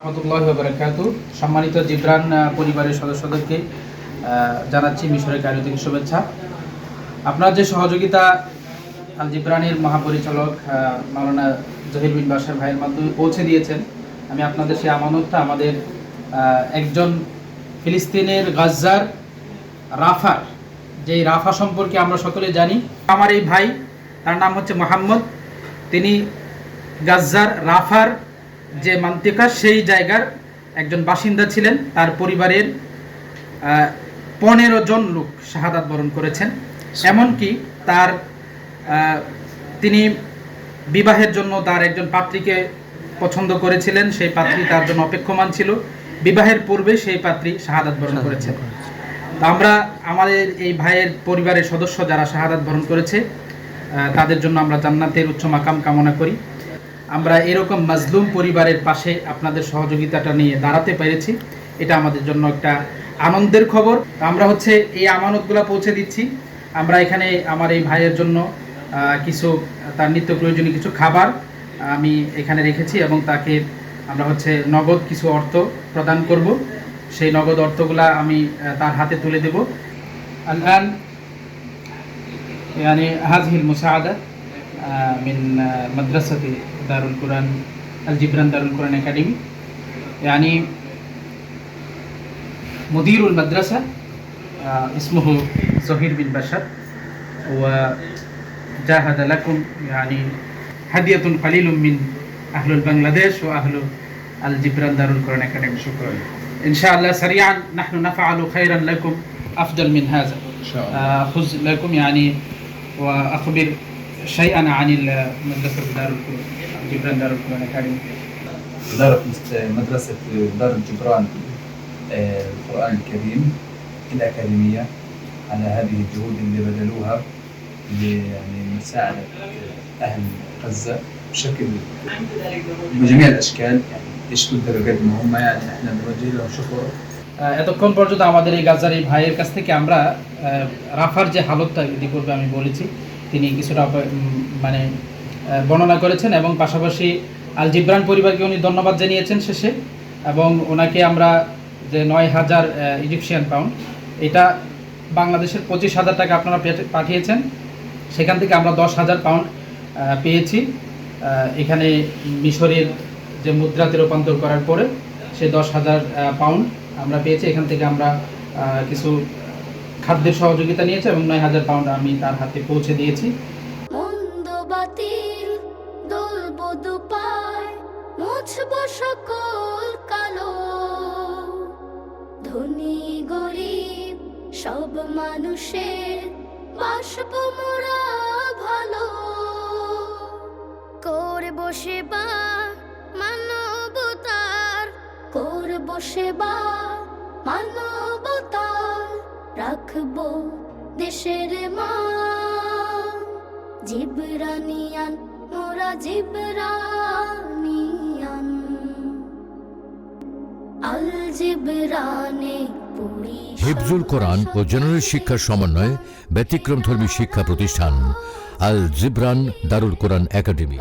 রহমতুল্লাহ সম্মানিত জিব্রান পরিবারের সদস্যদেরকে জানাচ্ছি মিশরের কারিও থেকে শুভেচ্ছা। আপনার যে সহযোগিতা আল জিব্রানের মহাপরিচালক আহ, মাওলানা জহির বিন বাসার ভাইয়ের মাধ্যমে পৌঁছে দিয়েছেন আমি আপনাদের সেই আমানতটা আমাদের একজন ফিলিস্তিনের গাজ্জার রাফার যে রাফা সম্পর্কে আমরা সকলে জানি আমার এই ভাই তার নাম হচ্ছে মোহাম্মদ তিনি গাজ্জার রাফার যে মান্তিকা সেই জায়গার একজন বাসিন্দা ছিলেন। তার পরিবারের পনেরো জন লোক শাহাদাত বরণ করেছেন। এমনকি তার তিনি বিবাহের জন্য তার একজন পাত্রীকে পছন্দ করেছিলেন। সেই পাত্রী তার জন্য অপেক্ষমান ছিল। বিবাহের পূর্বে সেই পাত্রী শাহাদাত বরণ করেছেন। তো আমরা আমাদের এই ভাইয়ের পরিবারের সদস্য যারা শাহাদাত বরণ করেছে তাদের জন্য আমরা জান্নাতের উচ্চ মাকাম কামনা করি। আমরা এরকম মাজলুম পরিবারের পাশে আপনাদের সহযোগিতাটা নিয়ে দাঁড়াতে পেরেছি এটা আমাদের জন্য একটা আনন্দের খবর তো আমরা হচ্ছে এই আমানতগুলো পৌঁছে দিচ্ছি আমরা এখানে আমার এই ভাইয়ের জন্য আহ, কিছু তার নিত্য প্রয়োজনীয় কিছু খাবার আমি এখানে রেখেছি এবং তাকে আমরা হচ্ছে নগদ কিছু অর্থ প্রদান করব সেই নগদ অর্থগুলা আমি আহ, তার হাতে তুলে দেব الآن يعني هذه المساعدة آه، من آه، مدرسة دار القرآن الجبران دار القرآن أكاديمي. يعني مدير المدرسة آه، اسمه زهير بن بشر وجاهد لكم يعني هدية قليل من أهل البنغلاديش وأهل الجبران دار القرآن أكاديمي. شكرا. إن شاء الله سريعا نحن نفعل خيرا لكم أفضل من هذا. إن شاء الله. آه، خذ لكم يعني وأخبر شيئا عن المدرسة دار القرآن جبران دار القرآن أكاديمي إدارة مست- مدرسة دار الجبران آه، القرآن الكريم الأكاديمية على هذه الجهود اللي بذلوها يعني مساعدة أهل غزة بشكل بجميع الأشكال يعني إيش كنت بقدم هم يعني إحنا بنوجه لهم شكر আহ, এতক্ষণ পর্যন্ত আমাদের এই গাজার এই ভাইয়ের কাছ থেকে আমরা আহ, রাফার যে হালতটা ইতিপূর্বে আমি বলেছি তিনি কিছুটা মানে বর্ণনা করেছেন এবং পাশাপাশি আল জিব্রান পরিবারকে উনি ধন্যবাদ জানিয়েছেন শেষে এবং ওনাকে আমরা যে নয় হাজার ইজিপশিয়ান পাউন্ড এটা বাংলাদেশের পঁচিশ হাজার টাকা আপনারা পাঠিয়েছেন। সেখান থেকে আমরা দশ হাজার পাউন্ড পেয়েছি। এখানে মিশরের যে মুদ্রাতে রূপান্তর করার পরে সে দশ হাজার পাউন্ড আমরা পেয়েছি। এখান থেকে আমরা কিছু খাদ্যের সহযোগিতা নিয়েছি এবং নয় হাজার পাউন্ড আমি তার হাতে পৌঁছে দিয়েছি। সকল কালো। ধনী, গরিব, সব মানুষের বাসব মোরা ভালো। করব সেবা মানবতার, করব সেবা মানবতার। রাখব দেশের মা। জিবরানিয়ান মোরা জিবরানিয়ান। আল জিবরানে হিফজুল কোরআন ও জেনারেল শিক্ষার সমন্বয়ে ব্যতিক্রমধর্মী শিক্ষা প্রতিষ্ঠান আল জিবরান দারুল কোরআন একাডেমি।